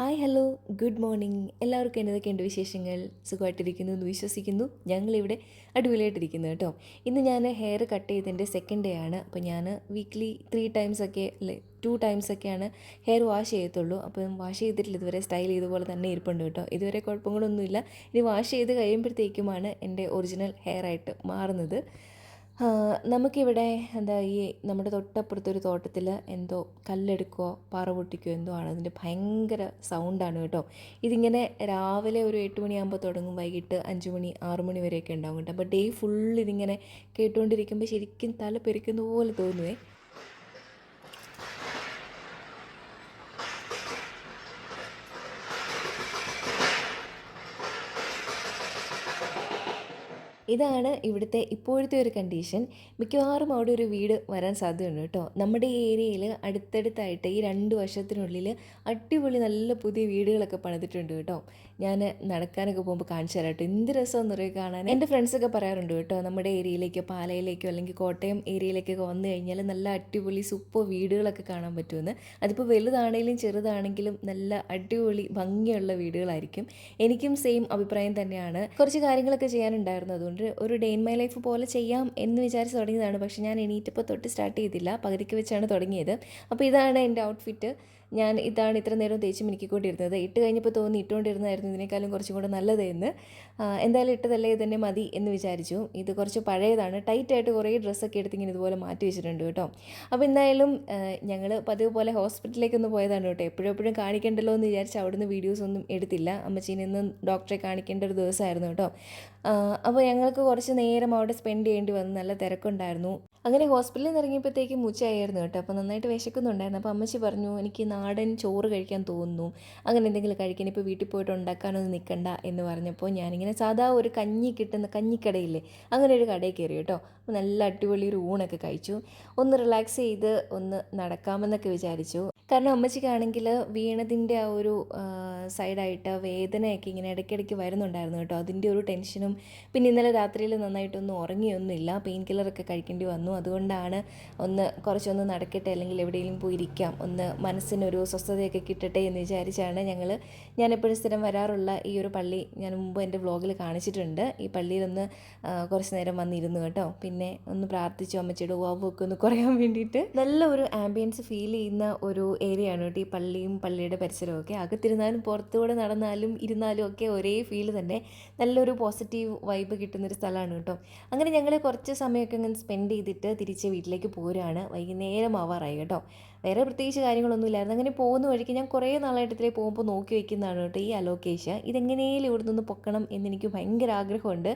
Hi hello. Good morning. എല്ലാവർക്കും എന്നതൊക്കെയുണ്ട് വിശേഷങ്ങൾ? സുഖമായിട്ടിരിക്കുന്നു എന്ന് വിശ്വസിക്കുന്നു. ഞങ്ങളിവിടെ അടിപൊളിയായിട്ടിരിക്കുന്നു കേട്ടോ. ഇന്ന് ഞാൻ ഹെയർ കട്ട് ചെയ്തതിന്റെ സെക്കൻഡ് ഡേ ആണ്. അപ്പോൾ ഞാൻ വീക്ക്ലി ത്രീ ടൈംസ് ഒക്കെ ടു ടൈംസ് ഒക്കെയാണ് ഹെയർ വാഷ് ചെയ്യത്തുള്ളൂ. അപ്പം വാഷ് ചെയ്തിട്ടില്ല. ഇതുവരെ സ്റ്റൈൽ ഇതുപോലെ തന്നെ ഇരിപ്പുണ്ട് കേട്ടോ. ഇതുവരെ കുഴപ്പങ്ങളൊന്നുമില്ല. ഇനി വാഷ് ചെയ്ത് കഴിയുമ്പോഴത്തേക്കുമാണ് എന്റെ ഒറിജിനൽ ഹെയർ ആയിട്ട് മാറുന്നത്. നമുക്കിവിടെ എന്താ ഈ നമ്മുടെ തൊട്ടപ്പുറത്തൊരു തോട്ടത്തിൽ എന്തോ കല്ലെടുക്കോ പാറ പൊട്ടിക്കുകയോ എന്തോ ആണ്. അതിന്റെ ഭയങ്കര സൗണ്ടാണ് കേട്ടോ. ഇതിങ്ങനെ രാവിലെ ഒരു എട്ട് മണിയാകുമ്പോൾ തുടങ്ങും വൈകിട്ട് അഞ്ച് മണി ആറ് മണി വരെയൊക്കെ ഉണ്ടാവും കേട്ടോ. അപ്പോൾ ഡേ ഫുൾ ഇതിങ്ങനെ കേട്ടുകൊണ്ടിരിക്കുമ്പോൾ ശരിക്കും തല പെരിക്കുന്ന പോലെ തോന്നുവേ. ഇതാണ് ഇവിടുത്തെ ഇപ്പോഴത്തെ ഒരു കണ്ടീഷൻ മിക്കവാറും അവിടെ ഒരു വീട് വരാൻ സാധ്യതയുണ്ട് കേട്ടോ. നമ്മുടെ ഈ ഏരിയയിൽ അടുത്തടുത്തായിട്ട് ഈ രണ്ട് വർഷത്തിനുള്ളിൽ അടിപൊളി നല്ല പുതിയ വീടുകളൊക്കെ പണിതിട്ടുണ്ട് കേട്ടോ. ഞാൻ നടക്കാനൊക്കെ പോകുമ്പോൾ കാണിച്ചു തരാം കേട്ടോ. എന്ത് രസമെന്ന് പറയുക കാണാൻ. എന്റെ ഫ്രണ്ട്സൊക്കെ പറയാറുണ്ട് കേട്ടോ നമ്മുടെ ഏരിയയിലേക്കോ പാലയിലേക്കോ അല്ലെങ്കിൽ കോട്ടയം ഏരിയയിലേക്കൊക്കെ വന്നു കഴിഞ്ഞാൽ നല്ല അടിപൊളി സൂപ്പർ വീടുകളൊക്കെ കാണാൻ പറ്റുമെന്ന്. അതിപ്പോൾ വലുതാണെങ്കിലും ചെറുതാണെങ്കിലും നല്ല അടിപൊളി ഭംഗിയുള്ള വീടുകളായിരിക്കും. എനിക്കും സെയിം അഭിപ്രായം തന്നെയാണ്. കുറച്ച് കാര്യങ്ങളൊക്കെ ചെയ്യാനുണ്ടായിരുന്നു. അതുകൊണ്ട് ഒരു ഒരു ഡേ ഇൻ മൈ ലൈഫ് പോലെ ചെയ്യാം എന്ന് വിചാരിച്ച് തുടങ്ങിയതാണ്. പക്ഷേ ഞാൻ എണീറ്റപ്പോൾ തൊട്ട് സ്റ്റാർട്ട് ചെയ്തില്ല. പകുതിക്ക് വെച്ചാണ് തുടങ്ങിയത്. അപ്പോൾ ഇതാണ് എന്റെ ഔട്ട്ഫിറ്റ് ഞാൻ ഇതാണ് ഇത്ര നേരം തേച്ച് മിനുക്കിക്കൊണ്ടിരുന്നത്. ഇട്ട് കഴിഞ്ഞപ്പോൾ തോന്നി ഇട്ടുകൊണ്ടിരുന്നതായിരുന്നു ഇതിനേക്കാളും കുറച്ചും കൂടെ നല്ലത് എന്ന് എന്തായാലും ഇട്ടതല്ലേ ഇത് തന്നെ മതി എന്ന് വിചാരിച്ചു. ഇത് കുറച്ച് പഴയതാണ്. ടൈറ്റായിട്ട് കുറേ ഡ്രസ്സൊക്കെ എടുത്ത് ഇങ്ങനെ ഇതുപോലെ മാറ്റി വെച്ചിട്ടുണ്ട് കേട്ടോ. അപ്പോൾ എന്തായാലും ഞങ്ങൾ പതിവ് പോലെ ഹോസ്പിറ്റലിലേക്കൊന്ന് പോയതാണ് കേട്ടോ. എപ്പോഴും എപ്പോഴും കാണിക്കണ്ടല്ലോ എന്ന് വിചാരിച്ച് അവിടുന്ന് വീഡിയോസ് ഒന്നും എടുത്തില്ല. അമ്മച്ചീനെ ഇന്ന് ഡോക്ടറെ കാണിക്കേണ്ട ഒരു ദിവസമായിരുന്നു കേട്ടോ. അപ്പോൾ ഞങ്ങൾക്ക് കുറച്ച് നേരം അവിടെ സ്പെൻഡ് ചെയ്യേണ്ടി വന്നു നല്ല തിരക്കുണ്ടായിരുന്നു. അങ്ങനെ ഹോസ്പിറ്റലിൽ നിന്ന് ഇറങ്ങിയപ്പോഴത്തേക്കും ഉച്ചയായിരുന്നു കേട്ടോ. അപ്പോൾ നന്നായിട്ട് വിശക്കുന്നുണ്ടായിരുന്നു. അപ്പോൾ അമ്മച്ചി പറഞ്ഞു എനിക്ക് നാടൻ ചോറ് കഴിക്കാൻ തോന്നുന്നു. അങ്ങനെ എന്തെങ്കിലും കഴിക്കാൻ ഇപ്പോൾ വീട്ടിൽ പോയിട്ട് ഉണ്ടാക്കാനൊന്നും നിൽക്കണ്ട എന്ന് പറഞ്ഞപ്പോൾ ഞാനിങ്ങനെ സാധാ ഒരു കഞ്ഞി കിട്ടുന്ന കഞ്ഞിക്കടയില്ലേ അങ്ങനെ ഒരു കടയിൽ കയറി കേട്ടോ. അപ്പോൾ നല്ല അടിപൊളി ഒരു ഊണൊക്കെ കഴിച്ചു. ഒന്ന് റിലാക്സ് ചെയ്ത് ഒന്ന് നടക്കാമെന്നൊക്കെ വിചാരിച്ചു. കാരണം അമ്മച്ചിക്കാണെങ്കിൽ വീണതിന്റെ ആ ഒരു സൈഡായിട്ട് വേദനയൊക്കെ ഇങ്ങനെ ഇടയ്ക്കിടയ്ക്ക് വരുന്നുണ്ടായിരുന്നു കേട്ടോ. അതിന്റെ ഒരു ടെൻഷനും പിന്നെ ഇന്നലെ രാത്രിയിൽ നന്നായിട്ടൊന്നും ഉറങ്ങിയൊന്നുമില്ല. പെയിൻ കില്ലറൊക്കെ കഴിക്കേണ്ടി വന്നു. അതുകൊണ്ടാണ് ഒന്ന് കുറച്ചൊന്ന് നടക്കട്ടെ അല്ലെങ്കിൽ എവിടെയെങ്കിലും പോയിരിക്കാം. ഒന്ന് മനസ്സിനൊരു സ്വസ്ഥതയൊക്കെ കിട്ടട്ടെ എന്ന് വിചാരിച്ചാണ് ഞങ്ങൾ ഞാൻ എപ്പോഴും സ്ഥിരം വരാറുള്ള ഈ ഒരു പള്ളി ഞാൻ മുമ്പ് എന്റെ വ്ളോഗിൽ കാണിച്ചിട്ടുണ്ട്. ഈ പള്ളിയിലൊന്ന് കുറച്ച് നേരം വന്നിരുന്നു കേട്ടോ. പിന്നെ ഒന്ന് പ്രാർത്ഥിച്ചു അമ്മച്ചിയുടെ ഉവാവൊക്കെ ഒന്ന് കുറയാൻ വേണ്ടിയിട്ട്. നല്ല ഒരു ആംബിയൻസ് ഫീൽ ചെയ്യുന്ന ഒരു ഏരിയ ആണ് കേട്ടോ ഈ പള്ളിയും പള്ളിയുടെ പരിസരവും ഒക്കെ അകത്തിരുന്നാലും പുറത്തുകൂടെ നടന്നാലും ഇരുന്നാലും ഒക്കെ ഒരേ ഫീൽ തന്നെ. നല്ലൊരു പോസിറ്റീവ് വൈബ് കിട്ടുന്നൊരു സ്ഥലമാണ് കേട്ടോ. അങ്ങനെ ഞങ്ങൾ കുറച്ച് സമയമൊക്കെ ഇങ്ങനെ സ്പെൻഡ് ചെയ്തിട്ട് തിരിച്ച് വീട്ടിലേക്ക് പോരുകയാണ്. വൈകുന്നേരം ആവാറായി കേട്ടോ. വേറെ പ്രത്യേകിച്ച് കാര്യങ്ങളൊന്നും ഇല്ലായിരുന്നു. അങ്ങനെ പോകുന്ന വഴിക്ക് ഞാൻ കുറേ നാളായിട്ട് ഇതിലേ പോകുമ്പോൾ നോക്കി വെക്കുന്നതാണ് കേട്ടോ ഈ അലോക്കേഷ ഇതെങ്ങനെയും ഇവിടെ നിന്ന് പൊക്കണം എന്നെനിക്ക് ഭയങ്കര ആഗ്രഹമുണ്ട്.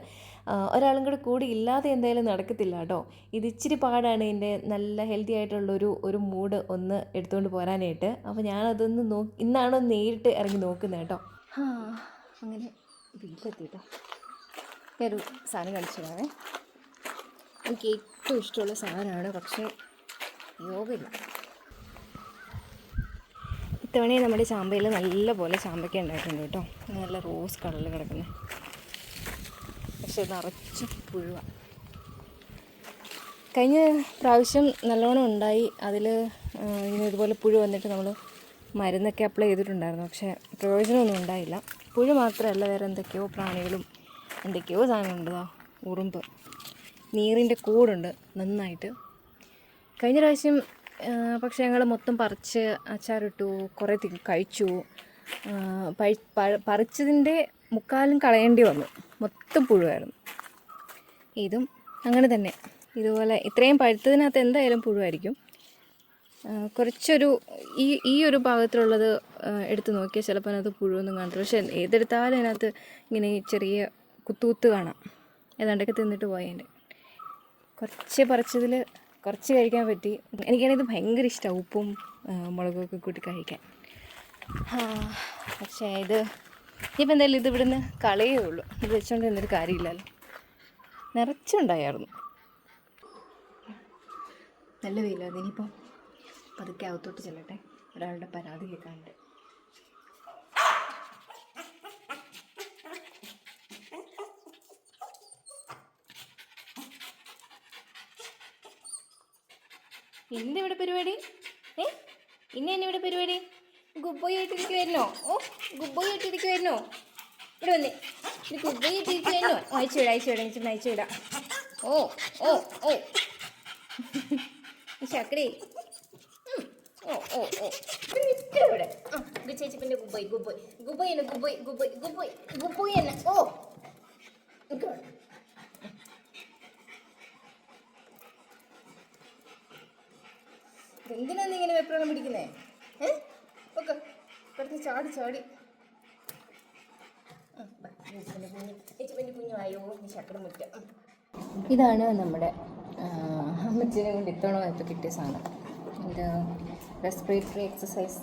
ഒരാളും കൂടെ കൂടി ഇല്ലാതെ എന്തായാലും നടക്കത്തില്ല കേട്ടോ. ഇത് ഇച്ചിരി പാടാണ് എന്റെ നല്ല ഹെൽത്തി ആയിട്ടുള്ളൊരു ഒരു മൂഡ് ഒന്ന് എടുത്തുകൊണ്ട് പോരാനായിട്ട്. അപ്പോൾ ഞാനതൊന്ന് നോ ഇന്നാണ് നേരിട്ട് ഇറങ്ങി നോക്കുന്നത് കേട്ടോ. അങ്ങനെ വീട്ടിലെത്തിട്ടോ ഞാനൊരു സാധനം കാണിച്ചു തരാവേ. എനിക്ക് ഏറ്റവും ഇഷ്ടമുള്ള സാധനമാണ് പക്ഷേ യോഗയില്ല. ഇത്തവണ നമ്മുടെ ചാമ്പയിൽ നല്ല പോലെ ചാമ്പയ്ക്ക ഉണ്ടായിട്ടുണ്ട് കേട്ടോ. നല്ല റോസ് കളറിൽ കിടക്കുന്നത് പക്ഷെ നിറച്ച് പുഴുവ. കഴിഞ്ഞ പ്രാവശ്യം നല്ലോണം ഉണ്ടായി. അതിൽ ഇങ്ങനെ ഇതുപോലെ പുഴു വന്നിട്ട് നമ്മൾ മരുന്നൊക്കെ അപ്ലൈ ചെയ്തിട്ടുണ്ടായിരുന്നു. പക്ഷേ പ്രയോജനമൊന്നും ഉണ്ടായില്ല. പുഴു മാത്രമല്ല വേറെ എന്തൊക്കെയോ പ്രാണികളും എന്തൊക്കെയോ സാധനം ഉണ്ടതാ. ഉറുമ്പ്. നീറിന്റെ കൂടുണ്ട് നന്നായിട്ട്. കഴിഞ്ഞ പ്രാവശ്യം പക്ഷേ ഞങ്ങൾ മൊത്തം പറിച്ച് അച്ചാറിട്ടു കുറേ കഴിച്ചു. പറിച്ചതിന്റെ മുക്കാലും കളയേണ്ടി വന്നു. മൊത്തം പുഴുവായിരുന്നു. ഇതും അങ്ങനെ തന്നെ. ഇതുപോലെ ഇത്രയും പഴുത്തതിനകത്ത് എന്തായാലും പുഴുവായിരിക്കും. കുറച്ചൊരു ഈ ഈ ഒരു ഭാഗത്തിലുള്ളത് എടുത്ത് നോക്കിയാൽ ചിലപ്പോൾ അതിനകത്ത് പുഴുവൊന്നും കാണത്തില്ല. പക്ഷേ ഏതെടുത്താലും അതിനകത്ത് ഇങ്ങനെ ചെറിയ കുത്തുകുത്ത് കാണാം. ഏതാണ്ടൊക്കെ തിന്നിട്ട് പോയതിന്റെ കുറച്ച് പറിച്ചതിൽ കുറച്ച് കഴിക്കാൻ പറ്റി. ഇത് ഭയങ്കര ഇഷ്ടമാണ് ഉപ്പും മുളകൊക്കെ കൂട്ടി കഴിക്കാൻ. പക്ഷേ ഇത് ഇപ്പം എന്തായാലും ഇത് ഇവിടുന്ന് കളയേ ഉള്ളൂ. ഇത് വെച്ചുകൊണ്ട് എന്തൊരു കാര്യമില്ലല്ലോ. നിറച്ചുണ്ടായിരുന്നു. നല്ല വെയിലാണ് ഇനിയിപ്പം പതുക്കെ അകത്തോട്ട് ചെല്ലട്ടെ. ഒരാളുടെ പരാതി കേൾക്കാനുണ്ട് ഇന്നിവിടെ പരിപാടി? ഏ? ഇന്ന ഇവിടെ പരിപാടി ഗുബോയ് ആയിട്ടിരിക്കുവായിരുന്നോ ഓ ഗുബോയ് ആയിട്ടിരിക്കുവായിരുന്നോ ഇവിടെ വന്നേ. ഇത് ഗുബോയ് ആയിട്ടിരിക്കുവായിരുന്നോ അയച്ചു വിടാം അയച്ചു വിടാം അയച്ചു അയച്ചു വിടാം. ഓ ഓ ഓ. ശക്രി ഓ ഓ ഓ. ഇവിടെ. ചേച്ചി പിന്നെ ഗുബോയ് ഗുബോയ് ഗുബോയ് ഗുബോയ് ഗുബോയ് ഗുബോയ് ഗുബോയ് ഓ നിൽക്ക് ഇവിടെ. എന്തിനാ നീ ഇങ്ങനെ വെപ്രോളം പിടിക്കുന്നേ? ഏ? ഓക്കെ കിടന്ന് ചാടി ചാടി. ഇതാണ് നമ്മുടെ അമ്മച്ചിനെ കൊണ്ട് ഇത്തവണമായിട്ട് കിട്ടിയ സാധനം. എന്താ റെസ്പിറേറ്ററി എക്സസൈസ്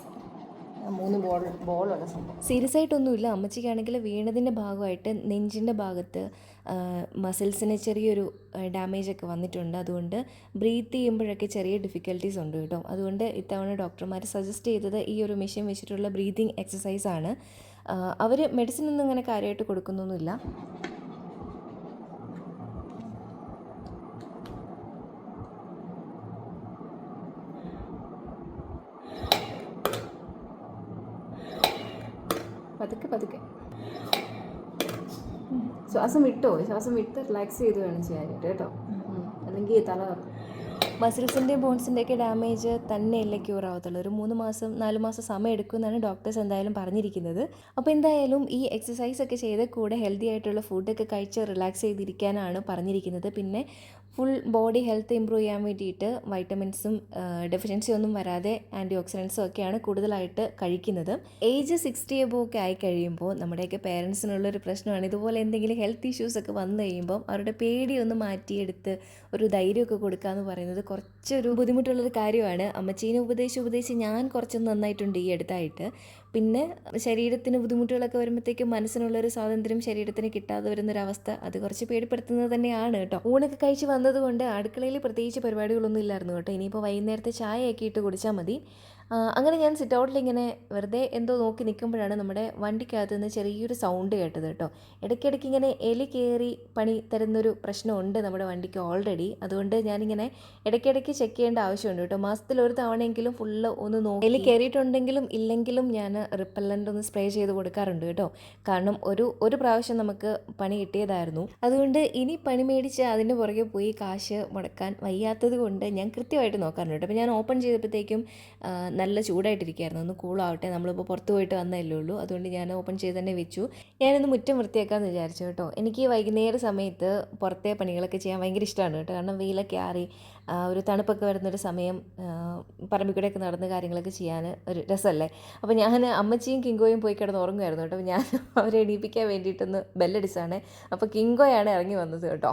മൂന്ന് ബോൾ ബോളുള്ള സംഭവം. സീരിയസ് ആയിട്ടൊന്നുമില്ല. അമ്മച്ചിക്കാണെങ്കിൽ വീണതിന്റെ ഭാഗമായിട്ട് നെഞ്ചിന്റെ ഭാഗത്ത് മസിൽസിന് ചെറിയൊരു ഡാമേജ് ഒക്കെ വന്നിട്ടുണ്ട്. അതുകൊണ്ട് ബ്രീത്ത് ചെയ്യുമ്പോഴൊക്കെ ചെറിയ ഡിഫിക്കൽട്ടീസ് ഉണ്ട് കേട്ടോ. അതുകൊണ്ട് ഇത്തവണ ഡോക്ടർമാർ സജസ്റ്റ് ചെയ്തത് ഈ ഒരു മെഷീൻ വെച്ചിട്ടുള്ള ബ്രീതിങ് എക്സസൈസ് ആണ്. അവർ മെഡിസിൻ ഒന്നും ഇങ്ങനെ കാര്യമായിട്ട് കൊടുക്കുന്നൊന്നുമില്ല. പതുക്കെ പതുക്കെ. ശ്വാസം വിട്ടോ? ശ്വാസം വിട്ട് റിലാക്സ് ചെയ്ത് വേണം ചെയ്യാനായിട്ട് കേട്ടോ. അല്ലെങ്കിൽ തല കറങ്ങും. മസിൽസിന്റെയും ബോൺസിന്റെയൊക്കെ ഡാമേജ് തന്നെയല്ലേ ക്യൂർ ആവത്തുള്ളൂ. ഒരു മൂന്ന് മാസം നാല് മാസം സമയം എടുക്കുമെന്നാണ് ഡോക്ടേഴ്സ് എന്തായാലും പറഞ്ഞിരിക്കുന്നത്. അപ്പോൾ എന്തായാലും ഈ എക്സസൈസ് ഒക്കെ ചെയ്ത് കൂടെ ഹെൽത്തി ആയിട്ടുള്ള ഫുഡൊക്കെ കഴിച്ച് റിലാക്സ് ചെയ്തിരിക്കാനാണ് പറഞ്ഞിരിക്കുന്നത്. പിന്നെ ഫുൾ ബോഡി ഹെൽത്ത് ഇമ്പ്രൂവ് ചെയ്യാൻ വേണ്ടിയിട്ട് വൈറ്റമിൻസും ഡെഫിഷ്യൻസി ഒന്നും വരാതെ ആന്റി ഓക്സിഡൻസും ഒക്കെയാണ് കൂടുതലായിട്ട് കഴിക്കുന്നത്. ഏജ് സിക്സ്റ്റി എബോ ഒക്കെ ആയി കഴിയുമ്പോൾ നമ്മുടെയൊക്കെ പേരൻസിനുള്ളൊരു പ്രശ്നമാണ്. ഇതുപോലെ എന്തെങ്കിലും ഹെൽത്ത് ഇഷ്യൂസ് ഒക്കെ വന്നു കഴിയുമ്പോൾ അവരുടെ പേടിയൊന്ന് മാറ്റിയെടുത്ത് ഒരു ധൈര്യമൊക്കെ കൊടുക്കുക എന്ന് പറയുന്നത് കുറച്ചൊരു ബുദ്ധിമുട്ടുള്ളൊരു കാര്യമാണ്. അമ്മച്ചീനെ ഉപദേശിച്ച് ഉപദേശിച്ച് ഞാൻ കുറച്ചൊന്ന് നന്നായിട്ടുണ്ട് ഈ അടുത്തായിട്ട്. പിന്നെ ശരീരത്തിന് ബുദ്ധിമുട്ടുകളൊക്കെ വരുമ്പോഴത്തേക്കും മനസ്സിനുള്ളൊരു സ്വാതന്ത്ര്യം ശരീരത്തിന് കിട്ടാതെ വരുന്നൊരവസ്ഥ അത് കുറച്ച് പേടിപ്പെടുത്തുന്നത് തന്നെയാണ് കേട്ടോ. ഊണൊക്കെ കഴിച്ച് വന്നതുകൊണ്ട് അടുക്കളയിൽ പ്രത്യേകിച്ച് പരിപാടികളൊന്നും ഇല്ലായിരുന്നു കേട്ടോ. ഇനിയിപ്പോൾ വൈകുന്നേരത്തെ ചായയൊക്കെ ഇട്ട് കുടിച്ചാൽ മതി. അങ്ങനെ ഞാൻ സിറ്റ് ഔട്ടിൽ ഇങ്ങനെ വെറുതെ എന്തോ നോക്കി നിൽക്കുമ്പോഴാണ് നമ്മുടെ വണ്ടിക്കകത്ത് നിന്ന് ചെറിയൊരു സൗണ്ട് കേട്ടത് കേട്ടോ. ഇടയ്ക്കിടയ്ക്ക് ഇങ്ങനെ എലി കയറി പണി തരുന്നൊരു പ്രശ്നമുണ്ട് നമ്മുടെ വണ്ടിക്ക് ഓൾറെഡി അതുകൊണ്ട് ഞാനിങ്ങനെ ഇടയ്ക്കിടയ്ക്ക് ചെക്ക് ചെയ്യേണ്ട ആവശ്യമുണ്ട് കേട്ടോ. മാസത്തിൽ ഒരു തവണയെങ്കിലും ഫുള്ള് ഒന്ന് നോക്കി എലി കയറിയിട്ടുണ്ടെങ്കിലും ഇല്ലെങ്കിലും ഞാൻ റിപ്പല്ലന്റ് ഒന്ന് സ്പ്രേ ചെയ്ത് കൊടുക്കാറുണ്ട് കേട്ടോ. കാരണം ഒരു ഒരു പ്രാവശ്യം നമുക്ക് പണി കിട്ടിയതായിരുന്നു. അതുകൊണ്ട് ഇനി പണി മേടിച്ച് അതിന്റെ പുറകെ പോയി കാശ് മുടക്കാൻ വയ്യാത്തത് കൊണ്ട് ഞാൻ കൃത്യമായിട്ട് നോക്കാറുണ്ട് കേട്ടോ. അപ്പോൾ ഞാൻ ഓപ്പൺ ചെയ്തപ്പോഴത്തേക്കും നല്ല ചൂടായിട്ടിരിക്കുകയായിരുന്നു. ഒന്ന് കൂളാവട്ടെ നമ്മളിപ്പോൾ പുറത്ത് പോയിട്ട് വന്നതല്ലേ ഉള്ളൂ. അതുകൊണ്ട് ഞാൻ ഓപ്പൺ ചെയ്ത് തന്നെ വെച്ചു. ഞാനൊന്ന് മുറ്റം വൃത്തിയാക്കാമെന്ന് വിചാരിച്ചു കേട്ടോ. എനിക്ക് വൈകുന്നേര സമയത്ത് പുറത്തെ പണികളൊക്കെ ചെയ്യാൻ ഭയങ്കര ഇഷ്ടമാണ് കേട്ടോ. കാരണം വെയിലൊക്കെ ആറി ഒരു തണുപ്പൊക്കെ വരുന്നൊരു സമയം പറമ്പിക്കൂടെയൊക്കെ നടന്ന് കാര്യങ്ങളൊക്കെ ചെയ്യാൻ ഒരു രസമല്ലേ? അപ്പോൾ ഞാൻ അമ്മച്ചിയും കിങ്കോയും പോയി കിടന്ന് ഉറങ്ങുമായിരുന്നു കേട്ടോ. ഞാൻ അവരെ എണീപ്പിക്കാൻ വേണ്ടിയിട്ടൊന്ന് ബെല്ലടിച്ചാണ് അപ്പോൾ കിങ്കോയാണ് ഇറങ്ങി വന്നത് കേട്ടോ.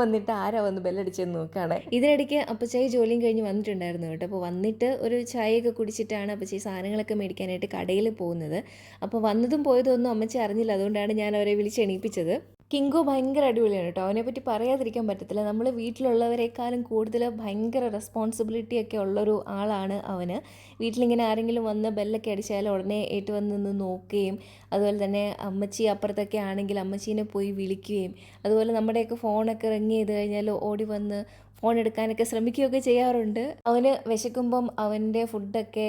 വന്നിട്ട് ആരാ വന്ന് ബെല്ലടിച്ചെന്ന് നോക്കുകയാണ് ഇതിനിടയ്ക്ക് അപ്പച്ചായി ജോലിയും കഴിഞ്ഞ് വന്നിട്ടുണ്ടായിരുന്നു കേട്ടോ. അപ്പോൾ വന്നിട്ട് ഒരു ചായയൊക്കെ കുടിച്ചിട്ടാണ് അപ്പച്ചി സാധനങ്ങളൊക്കെ മേടിക്കാനായിട്ട് കടയിൽ പോകുന്നത്. അപ്പോൾ വന്നതും പോയതും ഒന്നും അമ്മച്ചി അറിഞ്ഞില്ല. അതുകൊണ്ടാണ് ഞാൻ അവരെ വിളിച്ച് എണീപ്പിച്ചത്. കിങ്കു ഭയങ്കര അടിപൊളിയാണ് കേട്ടോ. പറ്റി പറയാതിരിക്കാൻ പറ്റത്തില്ല. നമ്മൾ വീട്ടിലുള്ളവരെക്കാളും കൂടുതൽ ഭയങ്കര റെസ്പോൺസിബിലിറ്റി ഒക്കെ ഉള്ളൊരു ആളാണ് അവന്. വീട്ടിലിങ്ങനെ ആരെങ്കിലും വന്ന് ബെല്ലൊക്കെ അടിച്ചാൽ ഉടനെ ഏറ്റു വന്ന് നിന്ന് നോക്കുകയും അതുപോലെ തന്നെ അമ്മച്ചി അപ്പുറത്തൊക്കെ ആണെങ്കിൽ അമ്മച്ചീനെ പോയി വിളിക്കുകയും അതുപോലെ നമ്മുടെയൊക്കെ ഫോണൊക്കെ റിങ് ചെയ്ത് കഴിഞ്ഞാൽ ഓടി വന്ന് ഫോൺ എടുക്കാനൊക്കെ ശ്രമിക്കുകയൊക്കെ ചെയ്യാറുണ്ട്. അവന് വിശക്കുമ്പം അവന്റെ ഫുഡൊക്കെ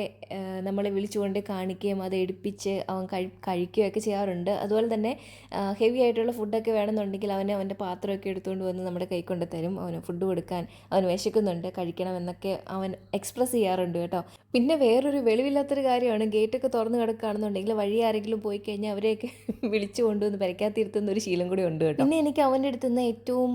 നമ്മളെ വിളിച്ചുകൊണ്ട് കാണിക്കുകയും അത് എടുപ്പിച്ച് അവൻ കഴി കഴിക്കുകയൊക്കെ ചെയ്യാറുണ്ട്. അതുപോലെ തന്നെ ഹെവി ആയിട്ടുള്ള ഫുഡൊക്കെ വേണമെന്നുണ്ടെങ്കിൽ അവന് അവന്റെ പാത്രമൊക്കെ എടുത്തുകൊണ്ട് വന്ന് നമ്മുടെ കൈ കൊണ്ട് തരും. അവന് ഫുഡ് കൊടുക്കാൻ അവൻ വിശക്കുന്നുണ്ട് കഴിക്കണം എന്നൊക്കെ അവൻ എക്സ്പ്രസ് ചെയ്യാറുണ്ട് കേട്ടോ. പിന്നെ വേറൊരു വെളിവില്ലാത്തൊരു കാര്യമാണ് ഗേറ്റൊക്കെ തുറന്ന് കിടക്കുകയാണെന്നുണ്ടെങ്കിൽ വഴി ആരെങ്കിലും പോയി കഴിഞ്ഞാൽ അവരെയൊക്കെ വിളിച്ചു കൊണ്ടുവന്ന് പരിക്കാത്തിരുത്തുന്ന ഒരു ശീലം കൂടി ഉണ്ട് കേട്ടോ. പിന്നെ എനിക്ക് അവന്റെ അടുത്ത് നിന്ന് ഏറ്റവും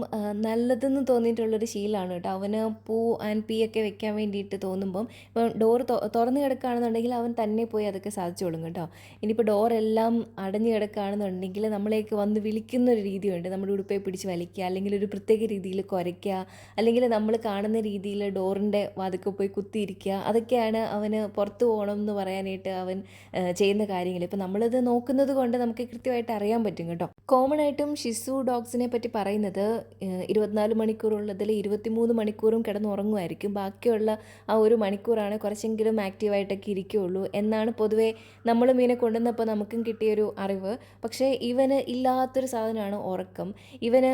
നല്ലതെന്ന് തോന്നിയിട്ടുള്ളൊരു ശീലമാണ് കേട്ടോ. അവന് പൂ ആൻഡ് പീ ഒക്കെ വെക്കാൻ വേണ്ടിയിട്ട് തോന്നുമ്പം ഇപ്പം ഡോർ തുറന്ന് കിടക്കുകയാണെന്നുണ്ടെങ്കിൽ അവൻ തന്നെ പോയി അതൊക്കെ സാധിച്ചോളും കേട്ടോ. ഇനിയിപ്പോൾ ഡോറെല്ലാം അടഞ്ഞു കിടക്കുകയാണെന്നുണ്ടെങ്കിൽ നമ്മളെയൊക്കെ വന്ന് വിളിക്കുന്ന ഒരു രീതിയുണ്ട്. നമ്മുടെ ഉടുപ്പയെ പിടിച്ച് വലിക്കുക അല്ലെങ്കിൽ ഒരു പ്രത്യേക രീതിയിൽ കുരയ്ക്കുക അല്ലെങ്കിൽ നമ്മൾ കാണുന്ന രീതിയിൽ ഡോറിന്റെ വാതിക്കെ പോയി കുത്തിയിരിക്കുക അതൊക്കെയാണ് അവന് പുറത്തു പോകണം എന്ന് പറയാനായിട്ട് അവൻ ചെയ്യുന്ന കാര്യങ്ങൾ. ഇപ്പം നമ്മളിത് നോക്കുന്നത് കൊണ്ട് നമുക്ക് കൃത്യമായിട്ട് അറിയാൻ പറ്റും കേട്ടോ. കോമൺ ആയിട്ടും ഷിസു ഡോഗ്സിനെ പറ്റി പറയുന്നത് ഇരുപത്തിനാല് മണിക്കൂറുള്ളതിൽ ഇരുപത്തിമൂന്ന് മൂന്ന് മണിക്കൂറും കിടന്നുറങ്ങുമായിരിക്കും. ബാക്കിയുള്ള ആ ഒരു മണിക്കൂറാണ് കുറച്ചെങ്കിലും ആക്റ്റീവായിട്ടൊക്കെ ഇരിക്കുകയുള്ളൂ. എന്നാണ് പൊതുവേ നമ്മളും മീനെ കൊണ്ടുവന്നപ്പോൾ നമുക്കും കിട്ടിയൊരു അറിവ്. പക്ഷേ ഇവന് ഇല്ലാത്തൊരു സാധനമാണ്? ഉറക്കം. ഇവന്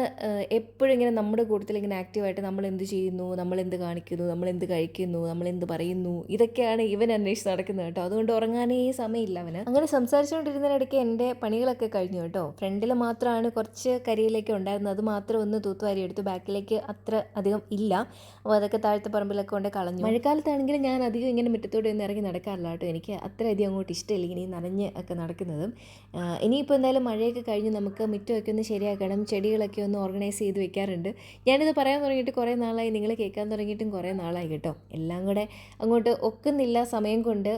എപ്പോഴും ഇങ്ങനെ നമ്മുടെ കൂട്ടത്തിൽ ഇങ്ങനെ ആക്റ്റീവായിട്ട് നമ്മൾ എന്ത് ചെയ്യുന്നു നമ്മൾ എന്ത് കാണിക്കുന്നു നമ്മൾ എന്ത് കഴിക്കുന്നു നമ്മൾ എന്ത് പറയുന്നു ഇതൊക്കെയാണ് ഇവൻ അന്വേഷിച്ച് നടക്കുന്നത് കേട്ടോ. അതുകൊണ്ട് ഉറങ്ങാനേ സമയമില്ല അവന്. അങ്ങനെ സംസാരിച്ചുകൊണ്ടിരുന്നതിനിടയ്ക്ക് എന്റെ പണികളൊക്കെ കഴിഞ്ഞു കേട്ടോ. ഫ്രണ്ടിൽ മാത്രമാണ് കുറച്ച് കരിയിലേക്ക് ഉണ്ടായിരുന്നത്. അത് മാത്രം ഒന്ന് തൂത്തുവാരി എടുത്തു. ബാക്കിലേക്ക് അത്ര അധികം ഇല്ല. അപ്പോൾ അതൊക്കെ താഴത്തെ പറമ്പിലൊക്കെ കൊണ്ട് കളഞ്ഞു. മഴക്കാലത്താണെങ്കിൽ ഞാൻ അധികം ഇങ്ങനെ മുറ്റത്തോടെ ഒന്ന് ഇറങ്ങി നടക്കാറില്ല കേട്ടോ. എനിക്ക് അത്ര അധികം അങ്ങോട്ട് ഇഷ്ടമില്ല. ഇങ്ങനെ നനഞ്ഞ് ഒക്കെ നടക്കുന്നതും. ഇനിയിപ്പോൾ എന്തായാലും മഴയൊക്കെ കഴിഞ്ഞ് നമുക്ക് മുറ്റമൊക്കെ ഒന്ന് ശരിയാക്കണം ചെടികളൊക്കെ ഒന്ന് ഓർഗനൈസ് ചെയ്ത് വെക്കാറുണ്ട്. ഞാനിത് പറയാൻ തുടങ്ങിയിട്ട് കുറേ നാളായി നിങ്ങൾ കേൾക്കാൻ തുടങ്ങിയിട്ടും കുറേ നാളായി കേട്ടോ. എല്ലാം കൂടെ അങ്ങോട്ട് ഒക്കുന്നില്ല സമയം കൊണ്ട്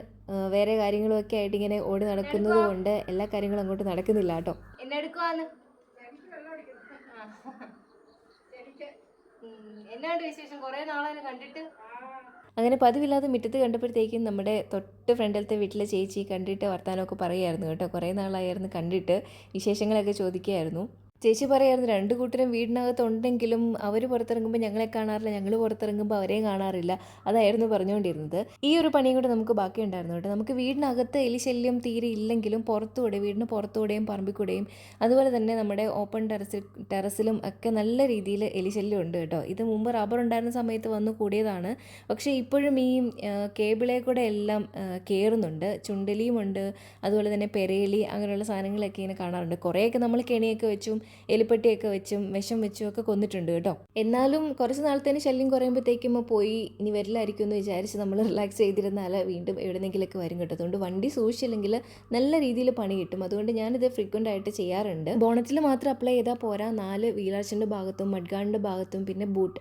വേറെ കാര്യങ്ങളുമൊക്കെ ആയിട്ട് ഇങ്ങനെ ഓടി നടക്കുന്നത് കൊണ്ട് എല്ലാ കാര്യങ്ങളും അങ്ങോട്ട് നടക്കുന്നില്ല കേട്ടോ. എന്നാണ്ട് വിശേഷം? കുറേ നാളായി കണ്ടിട്ട്. അങ്ങനെ പതിവില്ലാതെ മുറ്റത്ത് കണ്ടപ്പോഴത്തേക്കും നമ്മുടെ തൊട്ട് ഫ്രണ്ടിലത്തെ വീട്ടിലെ ചേച്ചി കണ്ടിട്ട് വർത്താനമൊക്കെ പറയുമായിരുന്നു കേട്ടോ. കുറേ നാളായിരുന്നു കണ്ടിട്ട് വിശേഷങ്ങളൊക്കെ ചോദിക്കുകയായിരുന്നു. ചേച്ചി പറയായിരുന്നു രണ്ട് കൂട്ടരും വീടിനകത്ത് ഉണ്ടെങ്കിലും അവർ പുറത്തിറങ്ങുമ്പോൾ ഞങ്ങളെ കാണാറില്ല ഞങ്ങൾ പുറത്തിറങ്ങുമ്പോൾ അവരെയും കാണാറില്ല അതായിരുന്നു പറഞ്ഞുകൊണ്ടിരുന്നത്. ഈ ഒരു പണിയും കൂടെ നമുക്ക് ബാക്കി ഉണ്ടായിരുന്നു കേട്ടോ. നമുക്ക് വീടിനകത്ത് എലിശല്യം തീരെ ഇല്ലെങ്കിലും പുറത്തുകൂടെ വീടിന് പുറത്തുകൂടെയും പറമ്പിക്കൂടെയും അതുപോലെ തന്നെ നമ്മുടെ ഓപ്പൺ ടെറസിൽ ടെറസിലും ഒക്കെ നല്ല രീതിയിൽ എലിശല്യം ഉണ്ട് കേട്ടോ. ഇത് മുമ്പ് റബ്ബർ ഉണ്ടായിരുന്ന സമയത്ത് വന്നു കൂടിയതാണ്. പക്ഷേ ഇപ്പോഴും ഈ കേബിളെ കൂടെ എല്ലാം കയറുന്നുണ്ട് കയറുന്നുണ്ട് ചുണ്ടലിയുമുണ്ട്. അതുപോലെ തന്നെ പെരേലി അങ്ങനെയുള്ള സാധനങ്ങളൊക്കെ ഇങ്ങനെ കാണാറുണ്ട്. കുറേയൊക്കെ നമ്മൾ കെണിയൊക്കെ വെച്ചും എലിപ്പെട്ടിയൊക്കെ വെച്ചും വിഷം വെച്ചും ഒക്കെ കൊന്നിട്ടുണ്ട് കേട്ടോ. എന്നാലും കുറച്ച് നാളത്തേന് ശല്യം കുറയുമ്പോഴത്തേക്കും പോയി ഇനി വരില്ലായിരിക്കും എന്ന് വിചാരിച്ച് നമ്മൾ റിലാക്സ് ചെയ്തിരുന്നാൽ വീണ്ടും എവിടെന്നെങ്കിലൊക്കെ വരും കേട്ടോ. അതുകൊണ്ട് വണ്ടി സൂക്ഷിച്ചില്ലെങ്കിൽ നല്ല രീതിയിൽ പണി കിട്ടും. അതുകൊണ്ട് ഞാനിത് ഫ്രീക്വന്റ് ആയിട്ട് ചെയ്യാറുണ്ട്. ബോണറ്റിൽ മാത്രം അപ്ലൈ ചെയ്താൽ പോരാ. നാല് വീലാഴ്ചന്റെ ഭാഗത്തും മഡ്ഗാണിന്റെ ഭാഗത്തും പിന്നെ ബൂട്ട്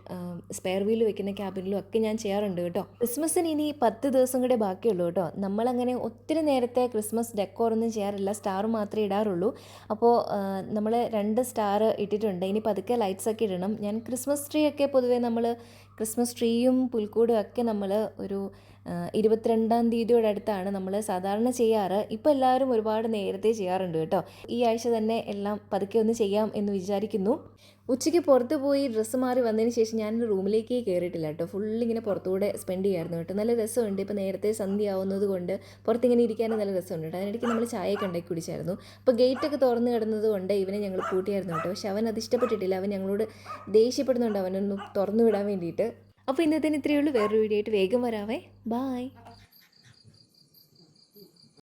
സ്പെയർ വീൽ വെക്കുന്ന ക്യാബിനിലും ഒക്കെ ഞാൻ ചെയ്യാറുണ്ട് കേട്ടോ. ക്രിസ്മസിന് ഇനി പത്ത് ദിവസം കൂടെ ബാക്കിയുള്ളൂ കേട്ടോ. നമ്മളങ്ങനെ ഒത്തിരി നേരത്തെ ക്രിസ്മസ് ഡെക്കോർ ഒന്നും ചെയ്യാറില്ല. സ്റ്റാർ മാത്രമേ ഇടാറുള്ളൂ. അപ്പോൾ നമ്മൾ രണ്ട് സ്റ്റാർ ഇട്ടിട്ടുണ്ട്. ഇനി പതുക്കെ ലൈറ്റ്സ് ഒക്കെ ഇടണം. ഞാൻ ക്രിസ്മസ് ട്രീ ഒക്കെ പൊതുവേ നമ്മൾ ക്രിസ്മസ് ട്രീയും പുൽക്കൂടും ഒക്കെ നമ്മൾ ഒരു ഇരുപത്തിരണ്ടാം തീയതിയോട് അടുത്താണ് നമ്മൾ സാധാരണ ചെയ്യാറ്. ഇപ്പോൾ എല്ലാവരും ഒരുപാട് നേരത്തെ ചെയ്യാറുണ്ട് കേട്ടോ. ഈ ആഴ്ച തന്നെ എല്ലാം പതുക്കെ ഒന്ന് ചെയ്യാം എന്ന് വിചാരിക്കുന്നു. ഉച്ചയ്ക്ക് പുറത്ത് പോയി ഡ്രസ്സ് മാറി വന്നതിന് ശേഷം ഞാൻ റൂമിലേക്ക് കയറിയിട്ടില്ല കേട്ടോ. ഫുൾ ഇങ്ങനെ പുറത്തുകൂടെ സ്പെൻഡ് ചെയ്യായിരുന്നു കേട്ടോ. നല്ല രസമുണ്ട്. ഇപ്പോൾ നേരത്തെ സന്ധ്യ ആവുന്നത് കൊണ്ട് പുറത്തിങ്ങനെ ഇരിക്കാനും നല്ല രസമുണ്ട് കേട്ടോ. അതിനിടയ്ക്ക് നമ്മൾ ചായയൊക്കെ ഉണ്ടാക്കി കുടിച്ചായിരുന്നു. അപ്പോൾ ഗേറ്റൊക്കെ തുറന്ന് കിടന്നത് കൊണ്ട് ഇവനെ ഞങ്ങൾ പൂട്ടിയായിരുന്നു കേട്ടോ. പക്ഷെ അവൻ അത് ഇഷ്ടപ്പെട്ടിട്ടില്ല. അവൻ ഞങ്ങളോട് ദേഷ്യപ്പെടുന്നുണ്ട്. അവനൊന്ന് തുറന്നു വിടാൻ വേണ്ടിയിട്ട്. അപ്പോൾ ഇന്നത്തേന് ഇത്രയേ ഉള്ളൂ. വേറൊരു വീഡിയോ ആയിട്ട് വേഗം വരാവേ. ബായ്